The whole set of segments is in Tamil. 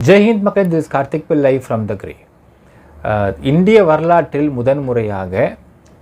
ஜெய்ஹிந்த் மக்கள் திஸ் கார்த்திக் பிள்ளை ஃப்ரம் த கிரே இந்திய வரலாற்றில் முதன்முறையாக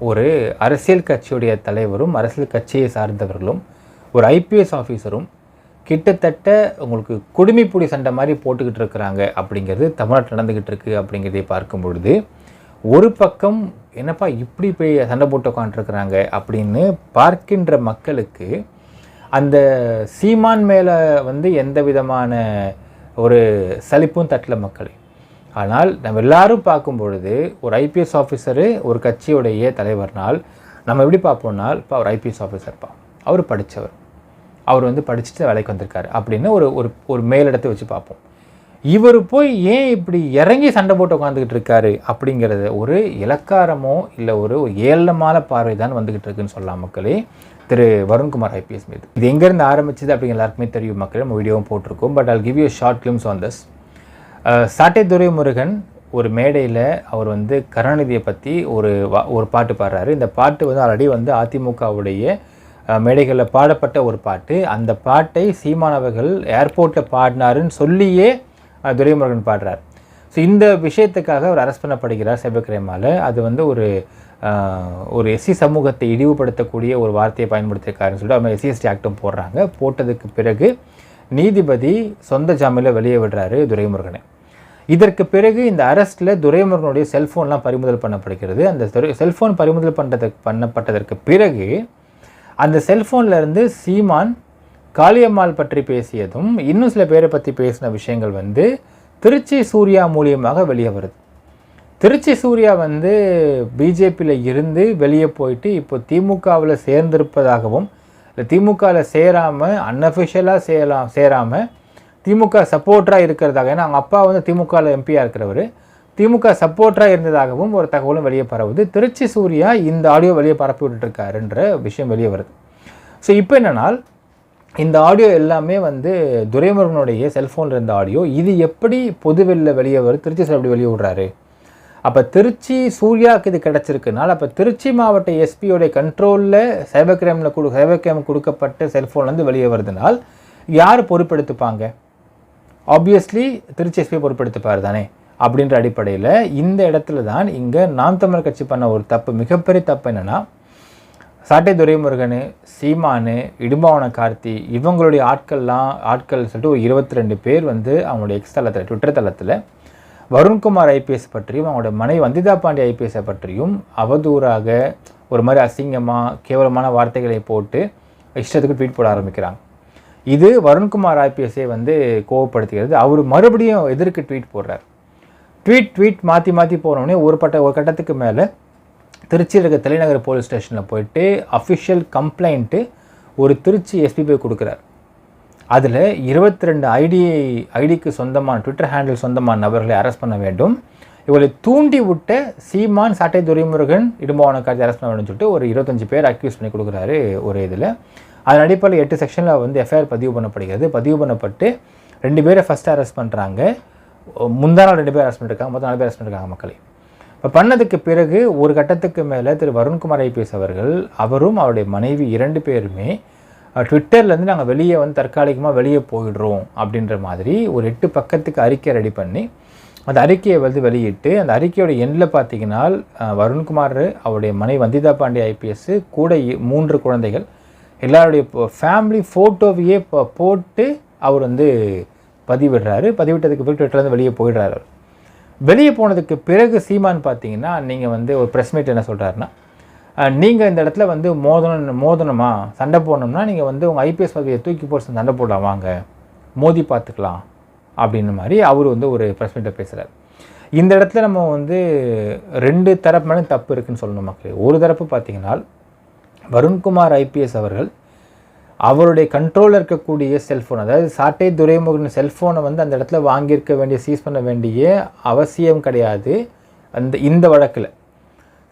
ஒரு அரசியல் கட்சியுடைய தலைவரும் அரசியல் கட்சியை சார்ந்தவர்களும் ஒரு ஐபிஎஸ் ஆஃபீஸரும் கிட்டத்தட்ட உங்களுக்கு குடுமிப்புடி சண்டை மாதிரி போட்டுக்கிட்டு இருக்கிறாங்க அப்படிங்கிறது தமிழ்நாட்டில் நடந்துக்கிட்டு இருக்குது அப்படிங்கிறதை பார்க்கும் பொழுது ஒரு பக்கம் என்னப்பா இப்படி போய் சண்டை போட்டு உட்காந்துருக்குறாங்க அப்படின்னு பார்க்கின்ற மக்களுக்கு அந்த சீமான் மேலே வந்து எந்த விதமான ஒரு சலிப்பும் தட்டல மக்களை. ஆனால் நம்ம எல்லாரும் பார்க்கும் பொழுது ஒரு ஐபிஎஸ் ஆஃபீஸரு ஒரு கட்சியுடைய தலைவர்னால் நம்ம எப்படி பார்ப்போம்னால் இப்போ அவர் ஐபிஎஸ் ஆஃபீஸர்ப்பா அவர் படித்தவர் அவர் வந்து படிச்சுட்டு வேலைக்கு வந்திருக்காரு அப்படின்னு ஒரு ஒரு ஒரு மேலிடத்தை வச்சு பார்ப்போம். இவர் போய் ஏன் இப்படி இறங்கி சண்டை போட்டு உட்காந்துக்கிட்டு இருக்காரு அப்படிங்கிறத ஒரு இலக்காரமோ இல்லை ஒரு ஏழமான பார்வை தான் வந்துக்கிட்டு இருக்குன்னு சொல்லலாம் மக்களே. திரு வருண்குமார் ஐபிஎஸ் மீது. இது எங்கேருந்து ஆரம்பிச்சது அப்படிங்க எல்லாருக்குமே தெரியும் மக்கள். நம்ம வீடியோவும் போட்டிருக்கோம். But all give you short glimpse on this Sattai Duraimurugan ஒரு மேடையில் அவர் வந்து கருணாநிதியை பற்றி ஒரு வா- ஒரு பாட்டு பாடுறாரு. இந்த பாட்டு வந்து ஆல்ரெடி வந்து அதிமுகவுடைய மேடைகளில் பாடப்பட்ட ஒரு பாட்டு. அந்த பாட்டை சீமானவர்கள் ஏர்போர்ட்டில் பாடினாருன்னு சொல்லியே துரைமுருகன் பாடுறார். ஸோ இந்த விஷயத்துக்காக அவர் அரெஸ்ட் பண்ணப்படுகிறார் சைபர் அது வந்து ஒரு ஒரு எஸ்சி சமூகத்தை இழிவுபடுத்தக்கூடிய ஒரு வார்த்தையை பயன்படுத்தியிருக்காருன்னு சொல்லிட்டு அவங்க எஸ்சிஎஸ்டி ஆக்டும் போடுறாங்க. போட்டதுக்கு பிறகு நீதிபதி சொந்த ஜாமீனில் வெளியே விடுறாரு துரைமுருகனை. இதற்கு பிறகு இந்த அரெஸ்ட்டில் துரைமுருகனுடைய செல்ஃபோன்லாம் பறிமுதல் பண்ணப்படுகிறது. அந்த செல்ஃபோன் பறிமுதல் பண்ணுறதுக்கு பண்ணப்பட்டதற்கு பிறகு அந்த செல்ஃபோன்லேருந்து சீமான் காளியம்மாள் பற்றி பேசியதும் இன்னும் சில பேரை பற்றி பேசின விஷயங்கள் வந்து திருச்சி சூர்யா மூலியமாக வெளியே வருது. திருச்சி சூர்யா வந்து பிஜேபியில் இருந்து வெளியே போயிட்டு இப்போ திமுகவில் சேர்ந்திருப்பதாகவும் இல்லை திமுகவில் சேராமல் அன்அஃபிஷியலாக சேரலாம் சேராமல் திமுக சப்போர்ட்டராக இருக்கிறதாக ஏன்னா அவங்க அப்பா வந்து திமுகவில் எம்பியாக இருக்கிறவர். திமுக சப்போர்ட்டராக இருந்ததாகவும் ஒரு தகவலும் வெளியே பரவுது. திருச்சி சூர்யா இந்த ஆடியோ வெளியே பரப்பி விட்டுருக்காருன்ற விஷயம் வெளியே வருது. ஸோ இப்போ என்னென்னால் இந்த ஆடியோ எல்லாமே வந்து துரைமுருகனுடைய செல்ஃபோனில் இருந்த ஆடியோ இது எப்படி பொதுவெளியில் வெளியே வருது? திருச்சி சார் எப்படி வெளியே விடுறாரு அப்போ திருச்சி சூர்யாவுக்கு இது கிடச்சிருக்குனால அப்போ திருச்சி மாவட்ட எஸ்பியோடைய கண்ட்ரோலில் சைபர் கிரைமில் கொடு சைபர் கிரைம் கொடுக்கப்பட்ட செல்ஃபோன்லேருந்து வெளியே வருதுனால் யார் பொறுப்பெடுத்துப்பாங்க? ஆப்வியஸ்லி திருச்சி எஸ்பி பொறுப்பெடுத்துப்பார் தானே? அப்படின்ற அடிப்படையில் இந்த இடத்துல தான் இங்கே நாம் தமிழர் கட்சி பண்ண ஒரு தப்பு மிகப்பெரிய தப்பு என்னென்னா சாட்டை துரைமுருகன் சீமானு இடும்பாவன கார்த்தி இவங்களுடைய ஆட்கள்லாம் ஆட்கள் சொல்லிட்டு ஒரு இருபத்தி ரெண்டு பேர் வந்து அவங்களுடைய எக்ஸ் தளத்தில் ட்விட்டர் தளத்தில் வருண்குமார் ஐபிஎஸ் பற்றியும் அவங்களோட மனைவி வந்திதா பாண்டி ஐபிஎஸை பற்றியும் அவதூறாக ஒரு மாதிரி அசிங்கமாக கேவலமான வார்த்தைகளை போட்டு இஷ்டத்துக்கு ட்வீட் போட ஆரம்பிக்கிறாங்க. இது வருண்குமார் ஐபிஎஸ்ஸை வந்து கோவப்படுத்துகிறது. அவர் மறுபடியும் எதிர்க்கு ட்வீட் போடுறார். ட்வீட் ட்வீட் மாற்றி மாற்றி போனோடனே ஒரு பட்ட ஒரு கட்டத்துக்கு மேலே திருச்சியில் இருக்க தலைநகர் போலீஸ் ஸ்டேஷனில் போயிட்டு அஃபிஷியல் கம்ப்ளைண்ட்டு ஒரு திருச்சி எஸ்பிபி கொடுக்குறார். அதில் இருபத்தி ரெண்டு ஐடி ஐடிக்கு சொந்தமான ட்விட்டர் ஹேண்டில் சொந்தமான நபர்களை அரெஸ்ட் பண்ண வேண்டும். இவளை தூண்டி விட்ட சீமான் சாட்டை துரைமுருகன் இடும்பாவன காட்சி அரெஸ்ட் பண்ண வேண்டும் சொல்லிட்டு ஒரு இருபத்தஞ்சு பேர் அக்யூஸ் பண்ணி கொடுக்குறாரு ஒரு இதில். அதன் அடிப்படையில் எட்டு செக்ஷனில் வந்து எஃப்ஐஆர் பதிவு பண்ணப்படுகிறது. பதிவு பண்ணப்பட்டு ரெண்டு பேரை ஃபஸ்ட் அரெஸ்ட் பண்ணுறாங்க முந்தா நாள் ரெண்டு பேர் அரெஸ்ட் பண்ணிருக்காங்க. மொத்தம் நாலு பேர் அரெஸ்ட் பண்ணிருக்காங்க மக்களை. இப்போ பண்ணதுக்கு பிறகு ஒரு கட்டத்துக்கு மேலே திரு வருண்குமார் ஐபிஎஸ் அவர்கள் அவரும் அவருடைய மனைவி இரண்டு பேருமே ட்விட்டர்லேருந்து நாங்கள் வெளியே வந்து தற்காலிகமாக வெளியே போயிடுறோம் அப்படின்ற மாதிரி ஒரு எட்டு பக்கத்துக்கு அறிக்கை ரெடி பண்ணி அந்த அறிக்கையை வந்து வெளியிட்டு அந்த அறிக்கையோட எண்ணில் பார்த்தீங்கன்னா வருண்குமார் அவருடைய மனைவி வந்திதா பாண்டே ஐபிஎஸ் கூட இ- மூன்று குழந்தைகள் எல்லாருடைய ஃபேமிலி ஃபோட்டோவையே இப்போ போட்டு அவர் வந்து பதிவிடுறாரு. பதிவிட்டதுக்கு பிறகு ட்விட்டர்லேருந்து வெளியே போயிடுறாரு வெளியே போனதுக்கு பிறகு சீமான் பார்த்தீங்கன்னா நீங்கள் வந்து ஒரு ப்ரெஸ் மீட் என்ன சொல்கிறாருன்னா நீங்கள் இந்த இடத்துல வந்து மோதனம் மோதணுமா? சண்டை போடணும்னா நீங்கள் வந்து உங்கள் ஐபிஎஸ் பதவியை தூக்கி போட்டு சண்டை போடலாம். வாங்க மோதி பார்த்துக்கலாம் அப்படின்ற மாதிரி அவர் வந்து ஒரு ப்ரெஸ் மீட்டை பேசுகிறார் இந்த இடத்துல நம்ம வந்து ரெண்டு தரப்பு மேலே தப்பு இருக்குதுன்னு சொல்லணும் மக்கள். ஒரு தரப்பு பார்த்தீங்கன்னா வருண்குமார் ஐபிஎஸ் அவர்கள் அவருடைய கண்ட்ரோலில் இருக்கக்கூடிய செல்ஃபோன் அதாவது சாட்டை துரைமுகன் செல்ஃபோனை வந்து அந்த இடத்துல வாங்கியிருக்க வேண்டிய சீஸ் பண்ண வேண்டிய அவசியம் கிடையாது. அந்த இந்த வழக்கில்.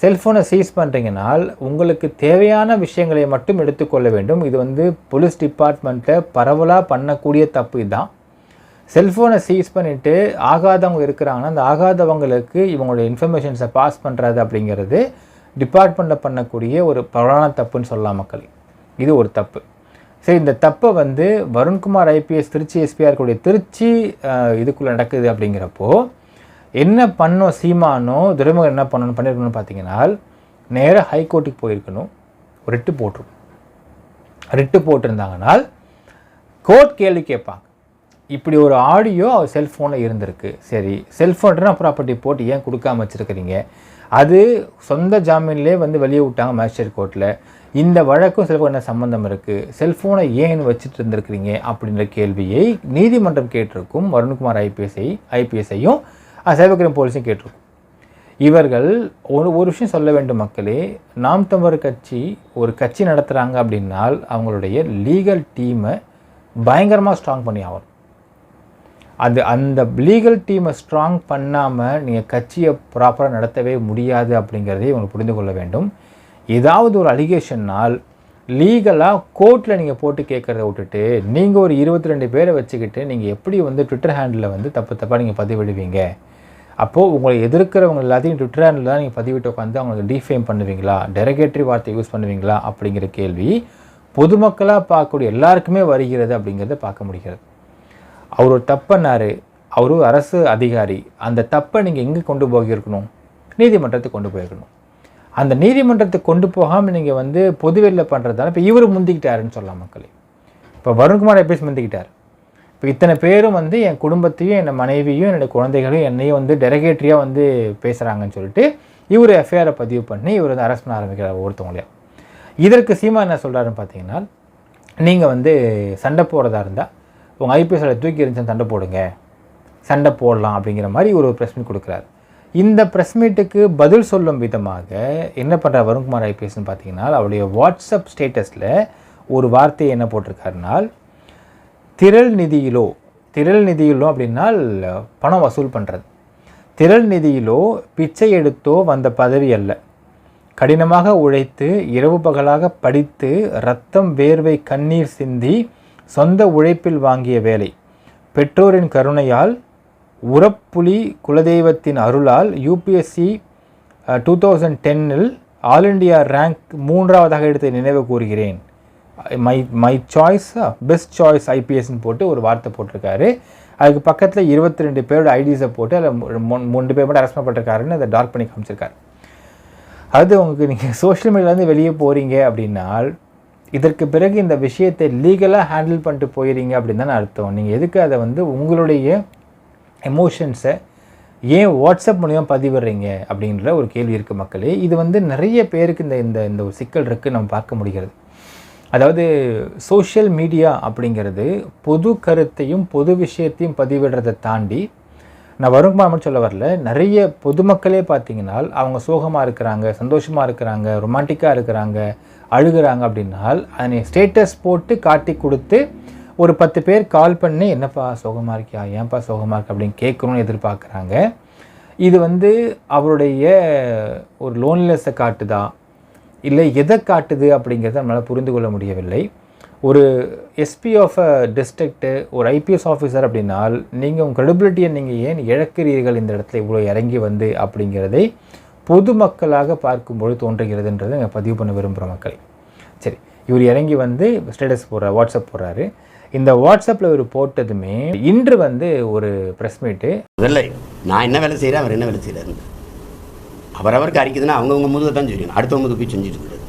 செல்ஃபோனை சீஸ் பண்ணுறீங்கனால் உங்களுக்கு தேவையான விஷயங்களை மட்டும் எடுத்துக்கொள்ள வேண்டும். இது வந்து போலீஸ் டிபார்ட்மெண்ட்டில் பரவலாக பண்ணக்கூடிய தப்பு இதுதான். செல்ஃபோனை சீஸ் பண்ணிவிட்டு ஆகாதவங்க இருக்கிறாங்கன்னா அந்த ஆகாதவங்களுக்கு இவங்களுடைய இன்ஃபர்மேஷன்ஸை பாஸ் பண்ணுறது அப்படிங்கிறது டிபார்ட்மெண்ட்டில் பண்ணக்கூடிய ஒரு பரவலான தப்புன்னு சொல்லலாம் மக்கள். இது ஒரு தப்பு. சரி இந்த தப்பை வந்து வருண்குமார் ஐபிஎஸ் திருச்சி எஸ்பிஆர் இருக்கக்கூடிய திருச்சி இதுக்குள்ளே நடக்குது அப்படிங்கிறப்போ என்ன பண்ணோம் சீமானோ துரைமுகம் என்ன பண்ணணும் பண்ணியிருக்கணும்னு பார்த்தீங்கன்னா நேராக ஹைகோர்ட்டுக்கு போயிருக்கணும். ரிட்டு போட்டிருக்கும் ரிட்டு போட்டிருந்தாங்கனால் கோர்ட் கேள்வி கேட்பாங்க. இப்படி ஒரு ஆடியோ அவர் செல்ஃபோனில் இருந்திருக்கு. சரி செல்ஃபோன் ப்ராப்பர்ட்டி போட்டு ஏன் கொடுக்காம வச்சுருக்கிறீங்க? அது சொந்த ஜாமீன்லேயே வந்து வெளியே விட்டாங்க மேஜிஸ்ட்ரேட் கோர்ட்டில் இந்த வழக்கும் செல்ஃபோன் என்ன சம்மந்தம் இருக்குது செல்ஃபோனை ஏன் வச்சுட்டு இருந்திருக்கிறீங்க? அப்படின்ற கேள்வியை நீதிமன்றம் கேட்டிருக்கும். வருண்குமார் ஐபிஎஸ்ஐ ஐபிஎஸ்ஐயும் சைபர் போலீஸும் போலீஸையும் கேட்டிருக்கும். இவர்கள் ஒரு ஒரு விஷயம் சொல்ல வேண்டும் மக்களே. நாம் தமிழர் கட்சி ஒரு கட்சி நடத்துகிறாங்க அப்படின்னால் அவங்களுடைய லீகல் டீமை பயங்கரமாக ஸ்ட்ராங் பண்ணி ஆகணும். அது அந்த லீகல் டீமை ஸ்ட்ராங் பண்ணாமல் நீங்கள் கட்சியை ப்ராப்பராக நடத்தவே முடியாது அப்படிங்கிறதையும் இவங்க புரிந்து கொள்ள வேண்டும். ஏதாவது ஒரு அலிகேஷன்னால் லீகலாக கோர்ட்டில் நீங்கள் போட்டு கேட்குறத விட்டுட்டு நீங்கள் ஒரு இருபத்தி ரெண்டு பேரை வச்சுக்கிட்டு நீங்கள் எப்படி வந்து ட்விட்டர் ஹேண்டில் வந்து தப்பு தப்பாக நீங்கள் பதிவிடுவீங்க? அப்போது உங்களை எதிர்க்கிறவங்க எல்லாத்தையும் ட்விட்டர் ஹேண்டில் தான் நீங்கள் பதிவிட்டு உட்காந்து அவங்களுக்கு டிஃபேம் பண்ணுவீங்களா? டெரகேட்ரி வார்த்தை யூஸ் பண்ணுவீங்களா? அப்படிங்கிற கேள்வி பொதுமக்களாக பார்க்கக்கூடிய எல்லாருக்குமே வருகிறது அப்படிங்கிறத பார்க்க முடிகிறது. அவர் ஒரு தப்பனார் அவர் ஒரு அரசு அதிகாரி. அந்த தப்பை நீங்கள் எங்கே கொண்டு போகிருக்கணும் நீதிமன்றத்துக்கு கொண்டு போயிருக்கணும். அந்த நீதிமன்றத்துக்கு கொண்டு போகாமல் நீங்கள் வந்து பொதுவெளியில் பண்ணுறதால இப்போ இவர் முந்திக்கிட்டாருன்னு சொல்லலாம் மக்களே. இப்போ வருண்குமார் எப்படி முந்திக்கிட்டார்? இப்போ இத்தனை பேரும் வந்து என் குடும்பத்தையும் என் மனைவியும் என்னுடைய குழந்தைகளையும் என்னையும் வந்து டெரகேட்ரியாக வந்து பேசுகிறாங்கன்னு சொல்லிட்டு இவர் எஃப்ஐஆரை பதிவு பண்ணி இவர் வந்து அரெஸ்ட் பண்ண ஆரம்பிக்கிறார் ஒருத்தவங்களையும் இதற்கு சீமா என்ன சொல்கிறாருன்னு பார்த்தீங்கன்னா நீங்கள் வந்து சண்டை போடுறதா இருந்தால் உங்கள் ஐபிஎஸோட தூக்கி இருந்துச்சு சண்டை போடுங்க. சண்டை போடலாம் அப்படிங்கிற மாதிரி ஒரு ப்ரெஸ் மீட் கொடுக்குறாரு. இந்த ப்ரெஸ் மீட்டுக்கு பதில் சொல்லும் விதமாக என்ன பண்ணுற வருண்குமார் ஐபிஎஸ்ன்னு பார்த்தீங்கன்னா அவருடைய வாட்ஸ்அப் ஸ்டேட்டஸில் ஒரு வார்த்தையை என்ன போட்டிருக்காருனால் திரள் நிதியிலோ திரள் நிதியிலோ அப்படின்னால் பணம் வசூல் பண்ணுறது திரள் நிதியிலோ பிச்சை எடுத்தோ வந்த பதவி அல்ல. கடினமாக உழைத்து இரவு பகலாக படித்து ரத்தம் வேர்வை கண்ணீர் சிந்தி சொந்த உழைப்பில் வாங்கிய வேலை. பெற்றோரின் கருணையால் உரப்புலி குலதெய்வத்தின் அருளால் யூபிஎஸ்சி டூ தௌசண்ட் டென்னில் ஆல் இண்டியா ரேங்க் மூன்றாவதாக எடுத்து நினைவு கூறுகிறேன். My my choice best choice ஐபிஎஸ்ன்னு போட்டு ஒரு வார்த்தை போட்டிருக்காரு. அதுக்கு பக்கத்தில் இருபத்தி ரெண்டு பேரோட ஐடிஸை போட்டு அதில் மூணு பேர் மட்டும் அரெஸ்ட் பண்ணப்பட்டிருக்காருன்னு அதை டார்க் பண்ணி காமிச்சிருக்காரு. அது உங்களுக்கு நீங்கள் சோஷியல் மீடியாலேருந்து வெளியே போகிறீங்க அப்படின்னால் இதற்கு பிறகு இந்த விஷயத்தை லீகலாக ஹேண்டில் பண்ணிட்டு போயிடுறீங்க அப்படின்னு தானே அர்த்தம். நீங்கள் எதுக்கு அதை வந்து உங்களுடைய எமோஷன்ஸை ஏன் வாட்ஸ்அப் மூலியம் பதிவிடுறீங்க அப்படின்ற ஒரு கேள்வி இருக்குது மக்களே. இது வந்து நிறைய பேருக்கு இந்த இந்த இந்த ஒரு சிக்கல் இருக்குது நம்ம பார்க்க முடிகிறது. அதாவது சோஷியல் மீடியா அப்படிங்கிறது பொது கருத்தையும் பொது விஷயத்தையும் பதிவிடுறதை தாண்டி நான் வருமானம் சொல்ல வரல நிறைய பொதுமக்களே பார்த்தீங்கன்னா அவங்க சோகமாக இருக்கிறாங்க சந்தோஷமாக இருக்கிறாங்க ரொமான்டிக்காக இருக்கிறாங்க அழுகிறாங்க அப்படின்னால் அதனை ஸ்டேட்டஸ் போட்டு காட்டி கொடுத்து ஒரு பத்து பேர் கால் பண்ணி என்னப்பா சோகமாக இருக்கியா? ஏன்ப்பா சோகமாக இருக்கு? அப்படின்னு கேட்கணும்னு எதிர்பார்க்குறாங்க. இது வந்து அவருடைய ஒரு லோன்லெஸ்ஸை காட்டுதா? இல்லை எதை காட்டுது அப்படிங்கிறத நம்மளால் புரிந்து கொள்ள முடியவில்லை. ஒரு எஸ்பி ஆஃப் அ டிஸ்ட்ரிக்ட்டு ஒரு ஐபிஎஸ் ஆஃபீஸர் அப்படின்னால் நீங்கள் உங்கள் கிரெடிபிலிட்டியை நீங்கள் ஏன் இழக்கிறீர்கள் இந்த இடத்துல இவ்வளோ இறங்கி வந்து அப்படிங்கிறதை பொதுமக்களாக பார்க்கும்போது தோன்றுகிறதுன்றதை நாங்கள் பதிவு பண்ண விரும்புகிற மக்கள். சரி இவர் இறங்கி வந்து ஸ்டேட்டஸ் போடுற வாட்ஸ்அப் போடுறாரு. இந்த வாட்ஸ்அப்பில் இவர் போட்டதுமே இன்று வந்து ஒரு ப்ரெஸ் மீட்டு நான் என்ன வேலை செய்கிறேன் அவர் என்ன வேலை செய்கிறாரு அவரவருக்கு அரிக்குதுன்னா அவங்கவுங்க முதுகை தான் சொல்லணும் அடுத்தவங்க முதுகு போய் செஞ்சுட்டு கூடாது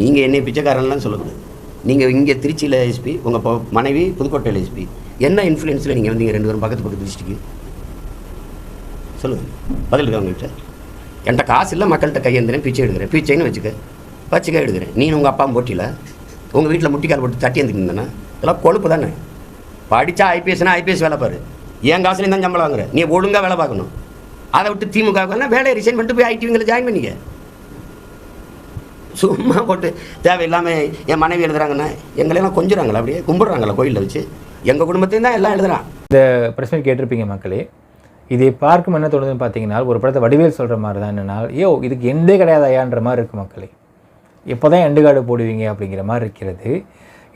நீங்கள் என்னை பிச்சைக்காரன்லாம் சொல்லக்கூடாது. நீங்கள் இங்கே திருச்சியில் எஸ்பி உங்கள் மனைவி புதுக்கோட்டையில் எஸ்பி என்ன இன்ஃப்ளூயன்ஸில் நீங்கள் வந்தீங்க ரெண்டு பேரும் பக்கத்து பக்கத்து டிஸ்ட்ரிக்கு சொல்லுங்கள் பதில் இருக்கா உங்கள்கிட்ட என்கிட்ட காசு இல்லை மக்கள்கிட்ட கையெழுந்துறேன் பிச்சை எடுக்கிறேன். பிச்சைன்னு வச்சுக்க. வச்சுக்க எடுக்கிறேன். நீ உங்கள் அப்பா போட்டியில் உங்கள் வீட்டில் முட்டிக்கால் போட்டு தட்டி வந்துருந்தேன்னா இதெல்லாம் கொழுப்பு தானே? படித்தா ஐபிஎஸ்னா ஐபிஎஸ் வேலை பாரு. என் காசுலேயும் தான் சம்பளம் வாங்குற. நீ ஒழுங்காக வேலை பார்க்கணும். அதை விட்டு திமுக வேலையை ரிசைன் பண்ணிட்டு போய் ஐடிவிங்களை ஜாயின் பண்ணிக்க. சும்மா போட்டு தேவையில்லாமல் என் மனைவி எழுதுறாங்கன்னா எங்களெல்லாம் கொஞ்சுறாங்களா அப்படியே? கும்பிட்றாங்களா கோயிலில் வச்சு? எங்கள் குடும்பத்தையும் தான் எல்லாம் எழுதுறான். இந்த பிரச்சனை கேட்டிருப்பீங்க மக்களே இதை பார்க்கும் என்ன தோணுதுன்னு பார்த்தீங்கன்னா ஒரு படத்தை வடிவேல் சொல்கிற மாதிரி தான் என்னன்னா ஐயோ இதுக்கு எண்டே கிடையாது ஐயான்ற மாதிரி இருக்குது மக்களே. எப்போ தான் எண்டு காடு போடுவீங்க? அப்படிங்கிற மாதிரி இருக்கிறது.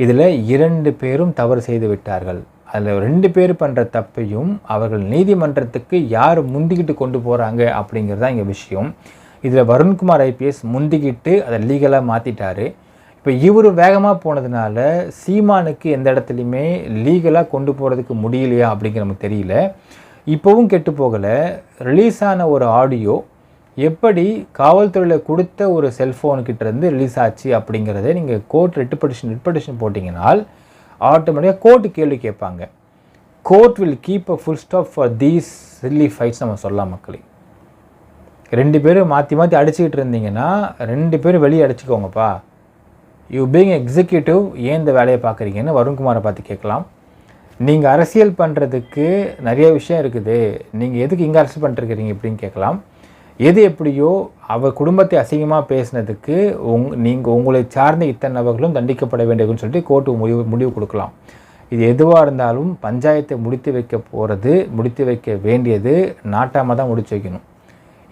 இதில் இரண்டு பேரும் தவறு செய்து விட்டார்கள். அதில் ரெண்டு பேர் பண்ணுற தப்பையும் அவர்கள் நீதிமன்றத்துக்கு யார் முந்திக்கிட்டு கொண்டு போகிறாங்க அப்படிங்கிறது தான் இங்கே விஷயம். இதில் வருண்குமார் ஐபிஎஸ் முந்திக்கிட்டு அதை லீகலாக மாற்றிட்டார் இப்போ இவர் வேகமாக போனதுனால சீமானுக்கு எந்த இடத்துலையுமே லீகலாக கொண்டு போகிறதுக்கு முடியலையா அப்படிங்கிற நமக்கு தெரியல. இப்போவும் கெட்டு போகலை. ரிலீஸ் ஆன ஒரு ஆடியோ எப்படி காவல்துறையில் கொடுத்த ஒரு செல்ஃபோனுக்கிட்ட இருந்து ரிலீஸ் ஆச்சு அப்படிங்கிறத நீங்கள் கோர்ட் ரிட் பெட்டிஷன் ரிட் போட்டிங்கனால் ஆட்டோமேட்டிக்காக கோர்ட்டு கேள்வி கேட்பாங்க. Court will keep a full stop for these silly fights நம்ம சொல்லலாம் மக்களே. ரெண்டு பேரும் மாற்றி மாற்றி அடிச்சுக்கிட்டு இருந்தீங்கன்னா ரெண்டு பேரும் வெளியே அடிச்சுக்கோங்கப்பா. யூ பீங் எக்ஸிக்யூட்டிவ் ஏன் இந்த வேலையை பார்க்குறீங்கன்னு வருண்குமாரை பார்த்து கேட்கலாம். நீங்கள் அரசியல் பண்ணுறதுக்கு நிறைய விஷயம் இருக்குது. நீங்கள் எதுக்கு இங்கே அரசியல் பண்ணிட்டுருக்கிறீங்க இப்படின்னு கேட்கலாம். எது எப்படியோ அவர் குடும்பத்தை அசிங்கமாக பேசினதுக்கு உங் நீங்கள் உங்களை சார்ந்த இத்தனை நபர்களும் தண்டிக்கப்பட வேண்டியதுன்னு சொல்லிட்டு கோர்ட்டு முடிவு முடிவு கொடுக்கலாம். இது எதுவாக இருந்தாலும் பஞ்சாயத்தை முடித்து வைக்க போகிறது முடித்து வைக்க வேண்டியது நாட்டாமல் தான் முடித்து வைக்கணும்.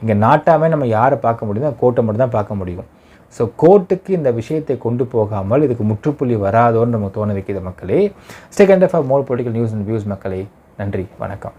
இங்கே நாட்டாமே நம்ம யாரை பார்க்க முடியுமோ கோர்ட்டை மட்டும் தான் பார்க்க முடியும். ஸோ கோர்ட்டுக்கு இந்த விஷயத்தை கொண்டு போகாமல் இதுக்கு முற்றுப்புள்ளி வராதோன்னு நமக்கு தோண வைக்கிது மக்களே. Second of more political news and views மக்களே. நன்றி வணக்கம்.